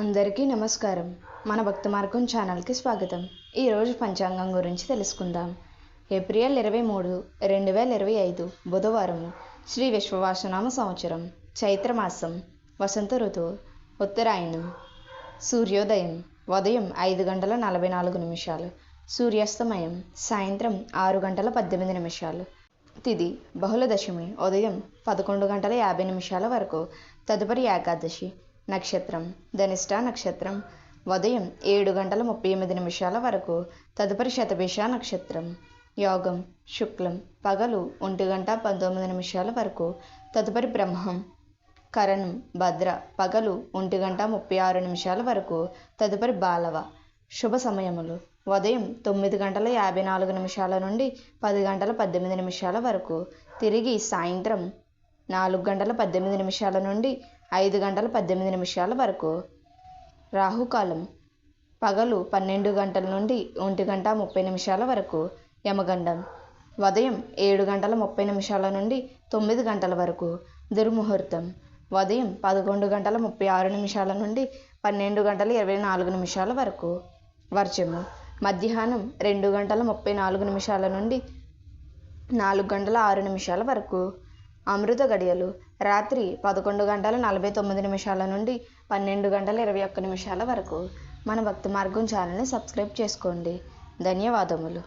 అందరికీ నమస్కారం. మన భక్తి మార్గం ఛానల్కి స్వాగతం. ఈరోజు పంచాంగం గురించి తెలుసుకుందాం. ఏప్రిల్ ఇరవై మూడు రెండు వేల ఇరవై ఐదు బుధవారం శ్రీ విశ్వవాసనామ సంవత్సరం చైత్రమాసం వసంత ఋతువు ఉత్తరాయణం సూర్యోదయం ఉదయం ఐదు గంటల నలభై నాలుగు నిమిషాలు సూర్యాస్తమయం సాయంత్రం ఆరు గంటల పద్దెనిమిది నిమిషాలు తిది బహుళ దశమి ఉదయం పదకొండు గంటల యాభై నిమిషాల వరకు తదుపరి ఏకాదశి నక్షత్రం ధనిష్ట నక్షత్రం ఉదయం ఏడు గంటల ముప్పై ఎనిమిది నిమిషాల వరకు తదుపరి శతభిష నక్షత్రం యోగం శుక్లం పగలు ఒంటి గంట పంతొమ్మిది నిమిషాల వరకు తదుపరి బ్రహ్మం కరణం భద్ర పగలు ఒంటి గంట ముప్పై ఆరు నిమిషాల వరకు తదుపరి బాలవ శుభ సమయములు ఉదయం తొమ్మిది గంటల యాభై నాలుగు నిమిషాల నుండి పది గంటల పద్దెనిమిది నిమిషాల వరకు తిరిగి సాయంత్రం నాలుగు గంటల పద్దెనిమిది నిమిషాల నుండి ఐదు గంటల పద్దెనిమిది నిమిషాల వరకు. రాహుకాలం. పగలు పన్నెండు గంటల నుండి ఒంటి గంట ముప్పై నిమిషాల వరకు. యమగండం. ఉదయం ఏడు గంటల ముప్పై నిమిషాల నుండి తొమ్మిది గంటల వరకు. దుర్ముహూర్తం. ఉదయం పదకొండు గంటల ముప్పై ఆరు నిమిషాల నుండి పన్నెండు గంటల ఇరవై నాలుగు నిమిషాల వరకు. వర్జము. మధ్యాహ్నం రెండు గంటల ముప్పై నాలుగు నిమిషాల నుండి నాలుగు గంటల ఆరు నిమిషాల వరకు. అమృత గడియలు. రాత్రి పదకొండు గంటల నలభై తొమ్మిది నిమిషాల నుండి పన్నెండు గంటల ఇరవై ఒక్క నిమిషాల వరకు. మన భక్తి మార్గం ఛానల్ని సబ్స్క్రైబ్ చేసుకోండి. ధన్యవాదములు.